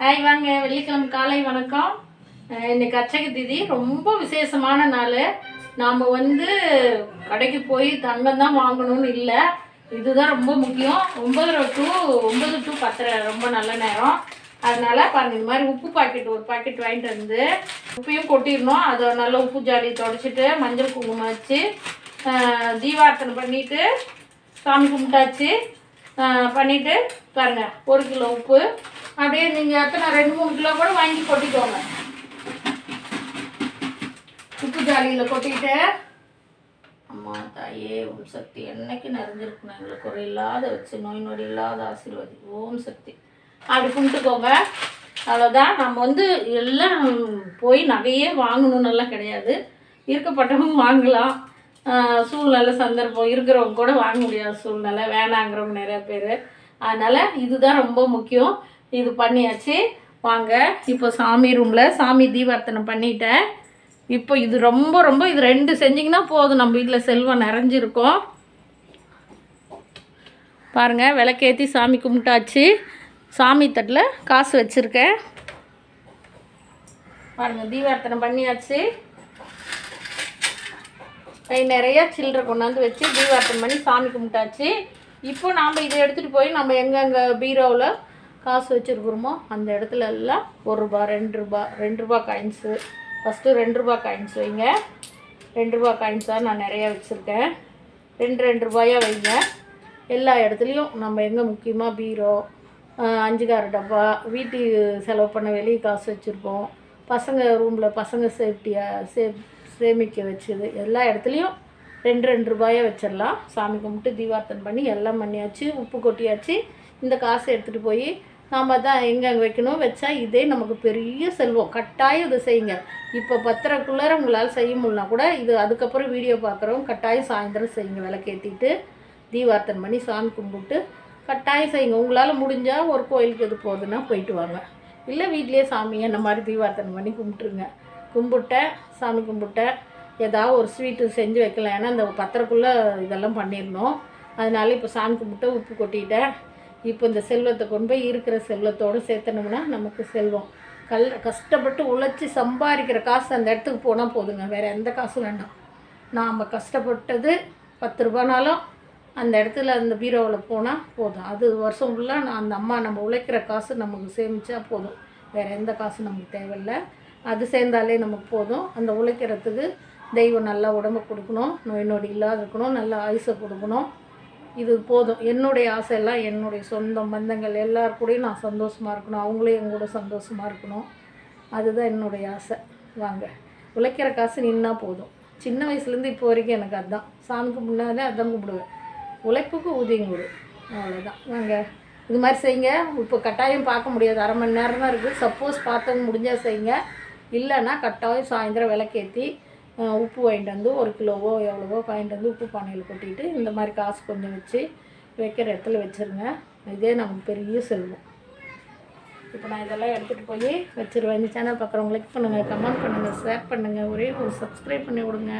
Hi வாங்க. வெள்ளிக்கிழமை காலை வணக்கம். இன்னைக்கு அச்சக திதி. ரொம்ப விசேஷமான நாள். நாம் வந்து கடைக்கு போய் தங்கம் தான் வாங்கணும்னு இல்லை. இதுதான் ரொம்ப முக்கியம். ஒம்பது டு ஒம்பது டு பத்தரை ரொம்ப நல்ல நேரம். அதனால் பாருங்க இந்த மாதிரி உப்பு பாக்கெட் ஒரு பாக்கெட் வாங்கிட்டு வந்து உப்பையும் கொட்டிடணும். அதை நல்லா உப்பு ஜாடி தொடச்சிட்டு மஞ்சள் குங்குமம் வச்சு தீபார்த்தனை பண்ணிவிட்டு சாமி கும்பிட்டாச்சு. பண்ணிவிட்டு பண்ணிட்டு ஒரு கிலோ உப்பு. அப்படியே நீங்கள் எத்தனை ரெண்டு மூணு கிலோ கூட வாங்கி கொட்டிக்கோங்க. உப்பு ஜாலியில் கொட்டிட்டு. அம்மா தாயே ஓம் சக்தி. என்னைக்கு நிறைஞ்சிருக்கணும் எங்களுக்கு ஒரு இல்லாத வச்சு நோய் நொடி இல்லாத ஆசீர்வாதி. ஓம் சக்தி. அப்படி கும்பிட்டுக்கோங்க. அவ்வளோதான் நம்ம வந்து எல்லாம் போய் நகையே வாங்கணுன்னெல்லாம் கிடையாது. இருக்கப்பட்டவங்க வாங்கலாம். சூழ்நிலை சந்தர்ப்பம் இருக்கிறவங்க கூட வாங்க முடியாத சூழ்நிலை. வேணாங்கிறவங்க நிறைய பேர். அதனால் இதுதான் ரொம்ப முக்கியம். இது பண்ணியாச்சு. வாங்க இப்போ சாமி ரூமில் சாமி தீபார்த்தனை பண்ணிட்டேன். இப்போ இது ரொம்ப ரொம்ப இது ரெண்டு செஞ்சிங்கன்னா போதும். நம்ம வீட்டில் செல்வம் நிறைஞ்சிருக்கும். பாருங்கள் விளக்கேற்றி சாமி கும்பிட்டாச்சு. சாமி தட்டில் காசு வச்சுருக்கேன். பாருங்கள் தீபார்த்தனை பண்ணியாச்சு. கை நிறையா சில்லறை கொண்டாந்து வச்சு தீபார்த்தனை பண்ணி சாமி கும்பிட்டாச்சு. இப்போ நாம் இதை எடுத்துகிட்டு போய் நம்ம எங்கெங்கே பீரோவில் காசு வச்சுருக்குறோமோ அந்த இடத்துல எல்லாம் ஒரு ரூபா ரெண்டு ரூபா ரெண்டு ரூபா காயின்ஸு ஃபஸ்ட்டு ரெண்டு ரூபா காயின்ஸ் வைங்க. ரெண்டு ரூபா காயின்ஸாக நான் நிறையா வச்சுருக்கேன். ரெண்டு ரெண்டு ரூபாயாக வைங்க. எல்லா இடத்துலையும் நம்ம எங்கே முக்கியமாக பீரோ அஞ்சுக்கார டப்பா வீட்டுக்கு செலவு பண்ண வெளியே காசு வச்சுருப்போம். பசங்க ரூமில் பசங்க சேஃப்டியாக சேஃப் சேமிக்க வச்சது எல்லா இடத்துலையும் ரெண்டு ரெண்டு ரூபாயை வச்சிடலாம். சாமி கும்பிட்டு தீபார்த்தனை பண்ணி எல்லாம் பண்ணியாச்சு உப்பு கொட்டியாச்சு. இந்த காசை எடுத்துகிட்டு போய் நாம் தான் எங்கே வைக்கணும்? வச்சா இதே நமக்கு பெரிய செல்வம். கட்டாயம் இதை செய்யுங்க. இப்போ பத்திரக்குள்ளார உங்களால் செய்ய முடியலனா கூட இது அதுக்கப்புறம் வீடியோ பார்க்குறவங்க கட்டாயம் சாயந்தரம் செய்யுங்க. விளக்கேற்றிட்டு தீபார்த்தனை பண்ணி சாமி கும்பிட்டு கட்டாயம் செய்யுங்க. உங்களால் முடிஞ்சால் ஒரு கோயிலுக்கு எது போகுதுன்னா போயிட்டு வாங்க. இல்லை வீட்லேயே சாமி என்ன மாதிரி தீபார்த்தனை பண்ணி கும்பிட்டுருங்க. கும்பிட்டேன் சாமி கும்பிட்டேன். ஏதாவது ஒரு ஸ்வீட்டு செஞ்சு வைக்கலாம். ஏன்னா இந்த பத்திரக்குள்ளே இதெல்லாம் பண்ணிடணும் அதனால இப்போ சாமி கும்பிட்டு உப்பு கொட்டிட்டேன். இப்போ இந்த செல்வத்தை கொண்டு போய் இருக்கிற செல்வத்தோடு சேர்த்தனோம்னா நமக்கு செல்வம். கல் கஷ்டப்பட்டு உழைச்சி சம்பாதிக்கிற காசு அந்த இடத்துக்கு போனால் போதுங்க. வேறு எந்த காசும் வேண்டாம். நாம் கஷ்டப்பட்டது பத்து ரூபானாலும் அந்த இடத்துல அந்த பீரோவில் போனால் போதும். அது வருஷம் ஃபுல்லாக நான் அந்த அம்மா நம்ம உழைக்கிற காசு நமக்கு சேமித்தா போதும். வேறு எந்த காசும் நமக்கு தேவையில்லை. அது சேர்ந்தாலே நமக்கு போதும். அந்த உழைக்கிறதுக்கு தெய்வம் நல்லா உடம்பு கொடுக்கணும் நோய் நொடி இல்லாத இருக்கணும் நல்ல ஆயுசை கொடுக்கணும். இது போதும். என்னுடைய ஆசையெல்லாம் என்னுடைய சொந்த பந்தங்கள் எல்லார் கூடயும் நான் சந்தோஷமாக இருக்கணும். அவங்களே எங்கூட சந்தோஷமாக இருக்கணும். அதுதான் என்னுடைய ஆசை. வாங்க. உழைக்கிற காசு நின்னா போதும். சின்ன வயசுலேருந்து இப்போ வரைக்கும் எனக்கு அதுதான் சாமிக்கு முன்னாலே அதான் கும்பிடுவேன். உழைப்புக்கு ஊதியம் கொடு. அவ்வளோதான் வாங்க. இது மாதிரி செய்யுங்க. இப்போ கட்டாயம் பார்க்க முடியாது. அரை மணி நேரம் தான் இருக்குது. சப்போஸ் பார்த்தவங்க முடிஞ்சால் செய்யுங்க. இல்லைன்னா கட்டாயம் சாயந்தரம் விளக்கேற்றி உப்பு வாங்கிட்டு வந்து ஒரு கிலோவோ எவ்வளவோ வாங்கிட்டு வந்து உப்பு பானையில் கொட்டிட்டு இந்த மாதிரி காசு கொஞ்சம் வச்சு வைக்கிற இடத்துல வச்சுருங்க. இதே நமக்கு பெரிய செல்வம். இப்போ நான் இதெல்லாம் எடுத்துகிட்டு போய் வச்சுருவேன். இந்த சேனல் பார்க்குறவங்க லைக் பண்ணுங்கள் கமெண்ட் பண்ணுங்கள் ஷேர் பண்ணுங்கள் ஒரே ஒரு சப்ஸ்கிரைப் பண்ணி விடுங்க.